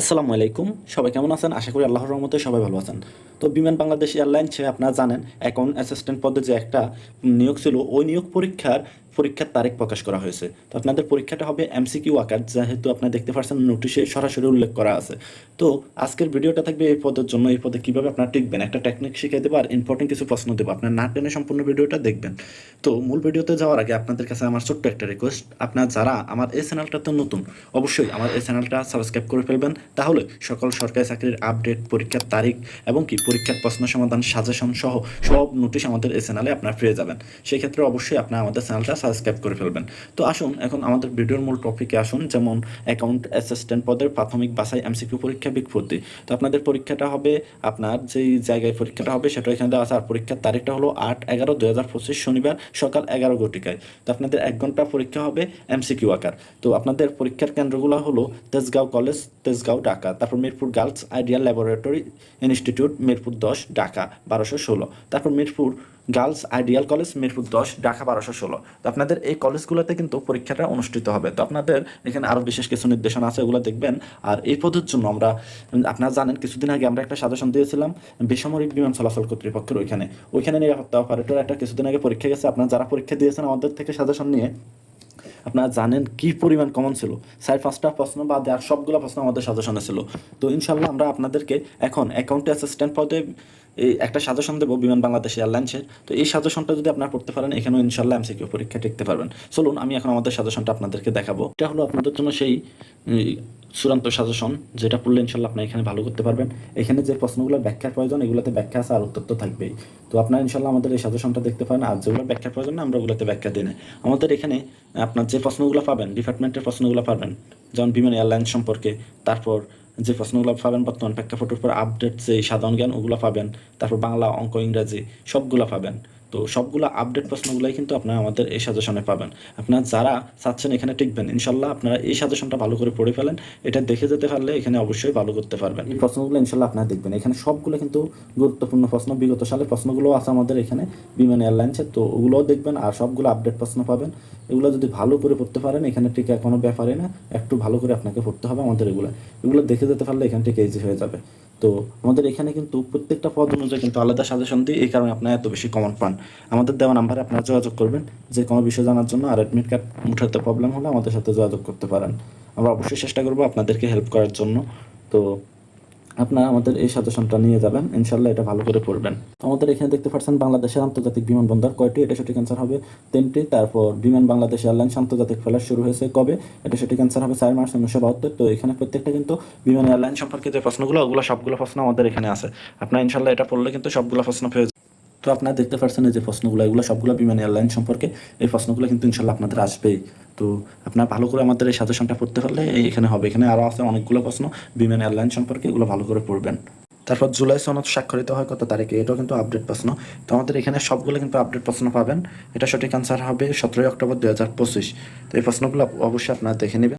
আসসালামু আলাইকুম। সবাই কেমন আছেন? আশা করি আল্লাহর রহমতে সবাই ভালো আছেন। তো বিমান বাংলাদেশ এয়ারলাইন্সে আপনারা জানেন অ্যাকাউন্ট অ্যাসিস্ট্যান্ট পদে যে একটা নিয়োগ ছিল, ওই নিয়োগ পরীক্ষার পরীক্ষার তারিখ প্রকাশ করা হয়েছে। তো আপনাদের পরীক্ষাটা হবে এমসিকিউ আকার, যেহেতু আপনারা দেখতে পাচ্ছেন নোটিশে সরাসরি উল্লেখ করা আছে। তো আজকের ভিডিওটা থাকবে এই পদের জন্য, এই পদে কীভাবে আপনারা টিকবেন? একটা টেকনিক শিখিয়ে দেবো আর ইম্পর্টেন্ট কিছু প্রশ্ন দেবো। আপনার না টেনে সম্পূর্ণ ভিডিওটা দেখবেন। তো মূল ভিডিওতে যাওয়ার আগে আপনাদের কাছে আমার ছোট্ট একটা রিকোয়েস্ট আপনারা যারা আমার এই চ্যানেলটাতে নতুন, অবশ্যই আমার এই চ্যানেলটা সাবস্ক্রাইব করে ফেলবেন। তাহলে সকল সরকারি চাকরির আপডেট পরীক্ষার তারিখ এবং কি পরীক্ষার প্রশ্ন সমাধান সাজেশন সহ সব নোটিশ আমাদের এই চ্যানেলে আপনারা পেয়ে যাবেন। সেই ক্ষেত্রে অবশ্যই আপনারা আমাদের চ্যানেলটা সাবস্ক্রাইব করে ফেলবেন। তো আসুন, এখন আমাদের ভিডিওর মূল টপিকে আসুন, যেমন অ্যাকাউন্ট অ্যাসিস্ট্যান্ট পদের প্রাথমিক বাসাই এমসিকিউ পরীক্ষা বিজ্ঞপ্তি। তো আপনাদের পরীক্ষাটা হবে, আপনার যেই জায়গায় পরীক্ষাটা হবে সেটা এখানে দেওয়া আছে, আর পরীক্ষার তারিখটা হলো আট এগারো দুই হাজার পঁচিশ শনিবার সকাল এগারো ঘটিকায়। তো আপনাদের এক ঘণ্টা পরীক্ষা হবে এমসিকিউ আকার। তো আপনাদের পরীক্ষার কেন্দ্রগুলো হলো তেজগাঁও কলেজ, তেজগাঁও, ঢাকা। তারপর Mirpur girls ideal laboratory institute, Mirpur দশ, ঢাকা, বারোশো ষোলো। তারপর Mirpur girls ideal college, Mirpur দশ, ঢাকা বারোশো ষোলো। তো আপনাদের এই কলেজগুলোতে কিন্তু পরীক্ষাটা অনুষ্ঠিত হবে। তো আপনাদের এখানে আরও বিশেষ কিছু নির্দেশনা আছে, ওগুলো দেখবেন। আর এই পদের জন্য আমরা, আপনারা জানেন কিছুদিন আগে আমরা একটা সাজেশন দিয়েছিলাম, বেসামরিক বিমান চলাচল কর্তৃপক্ষের ওইখানে। ওইখানে নিরাপত্তা অপারেটর একটা কিছুদিন আগে পরীক্ষা গেছে। আপনারা যারা পরীক্ষা দিয়েছেন আমাদের থেকে সাজেশন নিয়ে আপনারা জানেন কি পরিমাণ কমন ছিল। সাড়ে পাঁচটা প্রশ্ন বা দেওয়ার সবগুলো প্রশ্ন আমাদের সাজেশনে ছিল। তো ইনশাল্লাহ আমরা আপনাদেরকে এখন অ্যাকাউন্ট অ্যাসিস্ট্যান্ট পদে এই একটা সাজেশন দেবো, বিমান বাংলাদেশ এয়ারলাইন্সের। তো এই সাজেশনটা যদি আপনারা পড়তে পারেন, এখানেও ইনশাল্লাহ এমসিকিউ পরীক্ষা টিকতে পারবেন। চলুন, আমি এখন আমাদের সাজেশনটা আপনাদেরকে দেখাবো। এটা হলো আপনাদের জন্য সেই চূড়ান্ত সাজেশন যেটা পড়লে ইনশাল্লাহ আপনি এখানে ভালো করতে পারবেন। এখানে যে প্রশ্নগুলো ব্যাখ্যার প্রয়োজন, এগুলোতে ব্যাখ্যা আছে আর উত্তর তো থাকবেই। তো আপনারা ইনশাল্লাহ আমাদের এই সাজেশনটা দেখতে পারেন, আর যেগুলো ব্যাখ্যার প্রয়োজন না আমরা ওগুলোতে ব্যাখ্যা দিই না আমাদের এখানে, আপনার যে প্রশ্নগুলো পাবেন ডিপার্টমেন্টের প্রশ্নগুলো পাবেন, যেমন বিমান এয়ারলাইন সম্পর্কে, তারপর যে প্রশ্নগুলো পাবেন, বর্তমান প্রেক্ষাপটের উপর আপডেট যে সাধারণ জ্ঞান, ওগুলো পাবেন, তারপর বাংলা, অঙ্ক, ইংরাজি, সবগুলো পাবেন। তো সবগুলো আপডেট প্রশ্নগুলোই কিন্তু আপনারা আমাদের এই সাজেশনে পাবেন। আপনারা যারা চাচ্ছেন এখানে টিকবেন, ইনশাল্লাহ আপনারা এই সাজেশনটা ভালো করে পড়ে ফেলেন। এটা দেখে যেতে পারলে এখানে অবশ্যই ভালো করতে পারবেন। এই প্রশ্নগুলো ইনশাল্লাহ আপনারা দেখবেন। এখানে সবগুলো কিন্তু গুরুত্বপূর্ণ প্রশ্ন। বিগত সালের প্রশ্নগুলো আছে আমাদের এখানে, বিমান এয়ারলাইন্সের তো ওগুলোও দেখবেন আর সবগুলো আপডেট প্রশ্ন পাবেন। এগুলো যদি ভালো করে পড়তে পারেন, এখানে টিকা কোনো ব্যাপারে না। একটু ভালো করে আপনাকে পড়তে হবে আমাদের এগুলো। এগুলো দেখে যেতে পারলে এখান থেকে ইজি হয়ে যাবে। তো আমাদের এখানে কিন্তু প্রত্যেকটা পদ অনুযায়ী কিন্তু আলাদা সাজেশন দিই এই কারণে আপনারা এত বেশি কমন পান। আমাদের দেওয়া নাম্বারে আপনারা যোগাযোগ করবেন, যে কোনো বিষয় জানার জন্য আর অ্যাডমিট কার্ড উঠাতে প্রবলেম হলে আমাদের সাথে যোগাযোগ করতে পারেন। আমরা অবশ্যই চেষ্টা করব আপনাদেরকে হেল্প করার জন্য। তো আপনারা আমাদের এই সাজেশনটা নিয়ে যাবেন। ইনশাল্লাহ এটা ভালো করে পড়বেন। আমাদের এখানে দেখতে পাচ্ছেন বাংলাদেশের আন্তর্জাতিক বিমানবন্দর কয়টি? এটা সঠিক অ্যান্সার হবে তিনটি। তারপর বিমান বাংলাদেশ এয়ারলাইন্স আন্তর্জাতিক ফ্লাইট শুরু হয়েছে কবে? এটা সঠিক অ্যান্সার হবে চার মার্চ উনিশশো বাহাত্তর। তো এখানে প্রত্যেকটা কিন্তু বিমান এয়ারলাইন সম্পর্কে যে প্রশ্নগুলো, ওগুলো সবগুলো প্রশ্ন আমাদের এখানে আছে। আপনারা ইনশাল্লাহ এটা পড়লে কিন্তু সবগুলো প্রশ্ন পেয়ে। তো আপনারা দেখতে পাচ্ছেন যে প্রশ্নগুলো, এগুলো সবগুলো বিমান এয়ারলাইন সম্পর্কে এই প্রশ্নগুলো কিন্তু ইনশাল্লাহ আপনাদের আসবেই। তো আপনারা ভালো করে আমাদের এই সাজেশনটা পড়তে পারলে এখানে হবে। এখানে আরও আছে অনেকগুলো প্রশ্ন বিমান এয়ারলাইন সম্পর্কে, এগুলো ভালো করে পড়বেন। তারপর জুলাই সনদ স্বাক্ষরিত হয় কত তারিখে? এটাও কিন্তু আপডেট প্রশ্ন। তো আমাদের এখানে সবগুলো কিন্তু আপডেট প্রশ্ন পাবেন। এটা সঠিক আনসার হবে সতেরোই অক্টোবর দু হাজার পঁচিশ। তো এই প্রশ্নগুলো অবশ্যই আপনারা দেখে নেবেন।